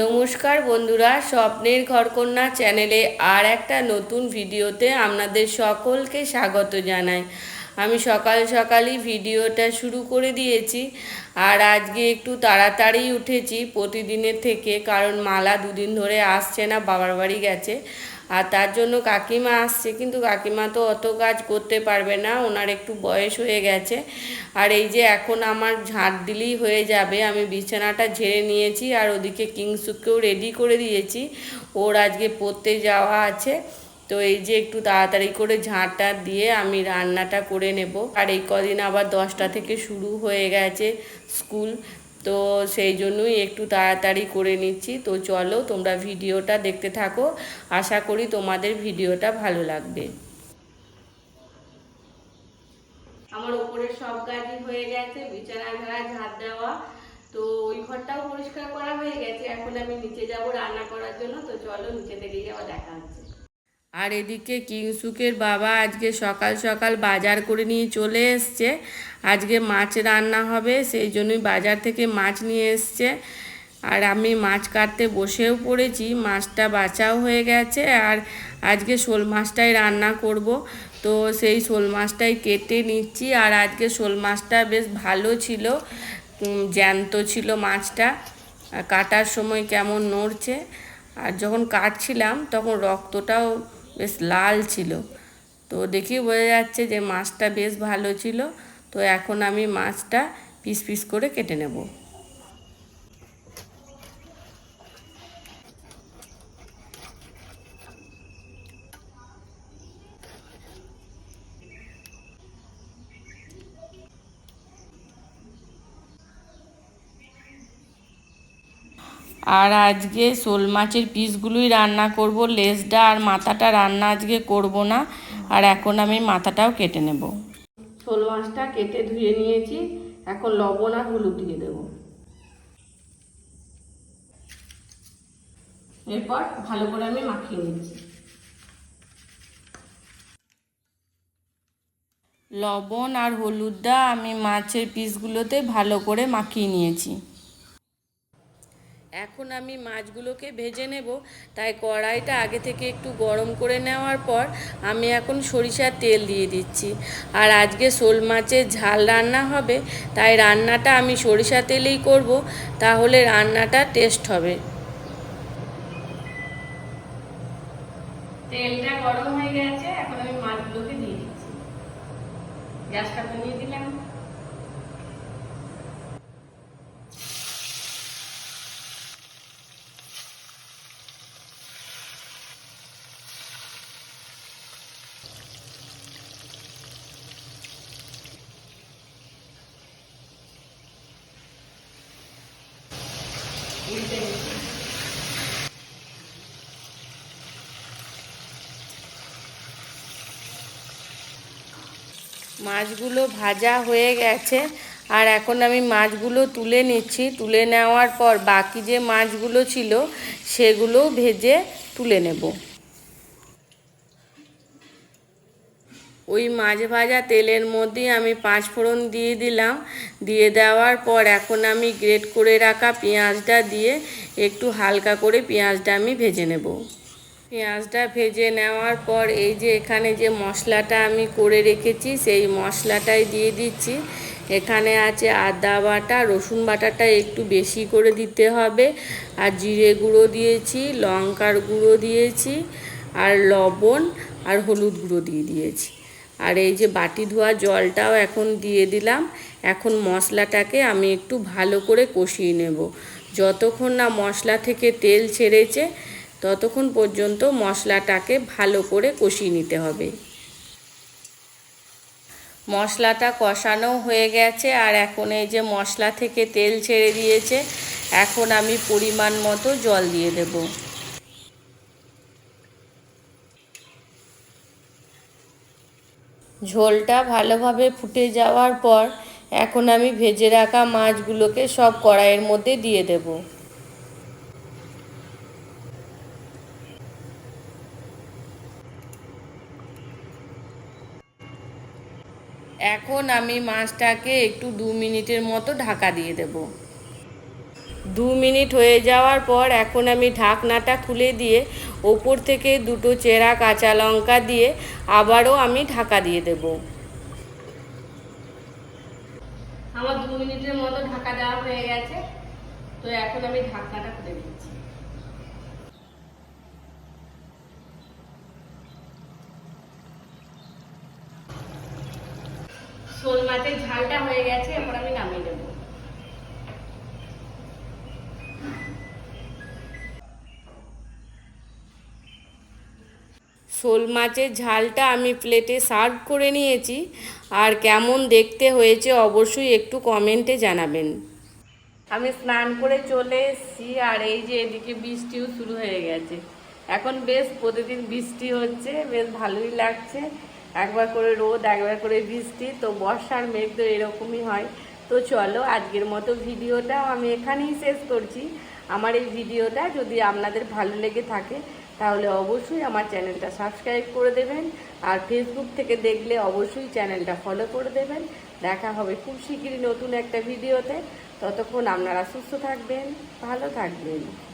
নমস্কার বন্ধুরা স্বপ্নের ঘরকন্যা চ্যানেলে আর একটা নতুন ভিডিওতে আপনাদের সকলকে স্বাগত জানাই। আমি সকাল সকালই ভিডিওটা শুরু করে দিয়েছি। আর আজকে একটু তাড়াতাড়ি উঠেছি প্রতিদিনের থেকে, কারণ মালা দুদিন ধরে আসছে না, বাবার বাড়ি গেছে। আর তার জন্য কাকিমা আসছে, কিন্তু কাকিমা তো অত কাজ করতে পারবে না, ওনার একটু বয়স হয়ে গেছে। আর এই যে এখন আমার ঝাঁট দিলেই হয়ে যাবে, আমি বিছানাটা ঝেড়ে নিয়েছি, আর ওদিকে কিংসুককেও রেডি করে দিয়েছি। ওর আজকে পড়তে যাওয়া আছে। তো এই যে একটু তাড়াতাড়ি করে ঝাঁটটা দিয়ে আমি রান্নাটা করে নেব। আর এই কদিন আবার দশটা থেকে শুরু হয়ে গেছে স্কুল, তো সেই জন্যই একটু তাড়াতাড়ি করে নিচ্ছি। তো চলো তোমরা ভিডিওটা দেখতে থাকো। আশা করি তোমাদের ভিডিওটা ভালো লাগবে। আমার ওপরের সব কাজই হয়ে গেছে, বিছানা ঝাড়া ঝাঁট দেওয়া। তো ওই ঘরটাও পরিষ্কার করা হয়ে গেছে। এখন আমি নিচে যাব রান্না করার জন্য। তো চলো নিচে থেকে যাওয়া দেখা হচ্ছে। আর এদিকে কিংসুকের বাবা আজকে সকাল সকাল বাজার করে নিয়ে চলে এসছে। আজকে মাছ রান্না হবে, সেই জন্যই বাজার থেকে মাছ নিয়ে এসছে। আর আমি মাছ কাটতে বসেও পড়েছি, মাছটা বাঁচাও হয়ে গেছে। আর আজকে শোল মাছটাই রান্না করব। তো সেই শোল মাছটাই কেটে নিচ্ছি। আর আজকে শোল মাছটা বেশ ভালো ছিল জ্যান্ত ছিল মাছটা। কাটার সময় কেমন নড়ছে। আর যখন কাটছিলাম, তখন রক্তটাও বেশ লাল ছিল। তো দেখি বোঝা যাচ্ছে যে মাছটা বেশ ভালো ছিল। তো এখন আমি মাছটা পিস পিস করে কেটে নেব। আর আজকে শোল মাছের পিসগুলোই রান্না করব। লেজটা আর মাথাটা রান্না আজকে করব না। আর এখন আমি মাথাটাও কেটে নেব। শোল মাছটা কেটে ধুয়ে নিয়েছি। এখন লবণ আর হলুদ দিয়ে দেব। এরপর ভালো করে আমি মাখিয়ে নিচ্ছি। লবণ আর হলুদটা আমি মাছের পিসগুলোতে ভালো করে মাখিয়ে নিয়েছি। এখন আমি মাছগুলোকে ভেজে নেব। তাই কড়াইটা আগে থেকে একটু গরম করে নেওয়ার পর আমি এখন সরিষার তেল দিয়ে দিচ্ছি। আর আজকে শোল মাছের ঝাল রান্না হবে, তাই রান্নাটা আমি সরিষা তেলেই করব, তাহলে রান্নাটা টেস্ট হবে। তেলটা গরম হয়ে গেছে, এখন আমি মাছগুলোকে দিয়ে দিচ্ছি। গ্যাসটা কমিয়ে দিলাম। মাছগুলো ভাজা হয়ে গেছে। আর এখন আমি মাছগুলো তুলে নিচ্ছি। তুলে নেওয়ার পর বাকি যে মাছগুলো ছিল সেগুলোও ভেজে তুলে নেব। ওই মাছ ভাজা তেলের মধ্যেই আমি পাঁচ ফোড়ন দিয়ে দিলাম। দিয়ে দেওয়ার পর এখন আমি গ্রেট করে রাখা পেঁয়াজটা দিয়ে একটু হালকা করে পেঁয়াজটা আমি ভেজে নেব। পেঁয়াজটা ভেজে নেওয়ার পর এই যে এখানে যে মশলাটা আমি করে রেখেছি, সেই মশলাটাই দিয়ে দিচ্ছি। এখানে আছে আদা বাটা, রসুন বাটাটা একটু বেশি করে দিতে হবে। আর জিরে গুঁড়ো দিয়েছি, লঙ্কার গুঁড়ো দিয়েছি, আর লবণ আর হলুদ গুঁড়ো দিয়ে দিয়েছি। আর এই যে বাটি ধোয়া জলটাও এখন দিয়ে দিলাম। এখন মশলাটাকে আমি একটু ভালো করে কষিয়ে নেব। যতক্ষণ না মশলা থেকে তেল ছেড়েছে ততক্ষণ পর্যন্ত মশলাটাকে ভালো করে কষিয়ে নিতে হবে। মশলাটা কষানো হয়ে গেছে আর এখন এই যে মশলা থেকে তেল ছেড়ে দিয়েছে, এখন আমি পরিমাণ মতো জল দিয়ে দেব। ঝোলটা ভালোভাবে ফুটে যাওয়ার পর এখন আমি ভেজে রাখা মাছগুলোকে সব কড়াইয়ের মধ্যে দিয়ে দেবো। এখন আমি মাছটাকে একটু দু মিনিটের মতো ঢাকা দিয়ে দেব। দু মিনিট হয়ে যাওয়ার পর এখন আমি ঢাকনাটা খুলে দিয়ে ওপর থেকে দুটো চেরা কাঁচা লঙ্কা দিয়ে আবারও আমি ঢাকা দিয়ে দেব। আমার দু মিনিটের মতো ঢাকা দেওয়া হয়ে গেছে। তো এখন আমি ঢাকনাটা খুলে দিচ্ছি। শোল মাছের ঝালটা হয়ে গেছে এরপর আমি নামিয়ে দেবো শোল মাছের ঝালটা আমি প্লেটে সার্ভ করে নিয়েছি আর কেমন দেখতে হয়েছে অবশ্যই একটু কমেন্টে জানাবেন। আমি স্নান করে চলে এসেছি আর এই যে এদিকে বৃষ্টিও শুরু হয়ে গেছে। এখন বেশ প্রতিদিন বৃষ্টি হচ্ছে বেশ ভালোই লাগছে। একবার করে রোদ, একবার করে বৃষ্টি, তো বর্ষার মেঘ তো এরকমই হয়। তো চলো, আজকের মতো ভিডিওটা আমি এখানেই শেষ করছি। আমার এই ভিডিওটা যদি আপনাদের ভালো লেগে থাকে, তাহলে অবশ্যই আমার চ্যানেলটা সাবস্ক্রাইব করে দেবেন। আর ফেসবুক থেকে দেখলে অবশ্যই চ্যানেলটা ফলো করে দেবেন। দেখা হবে খুব শীঘ্রই নতুন একটা ভিডিওতে। ততক্ষণ আপনারা সুস্থ থাকবেন, ভালো থাকবেন।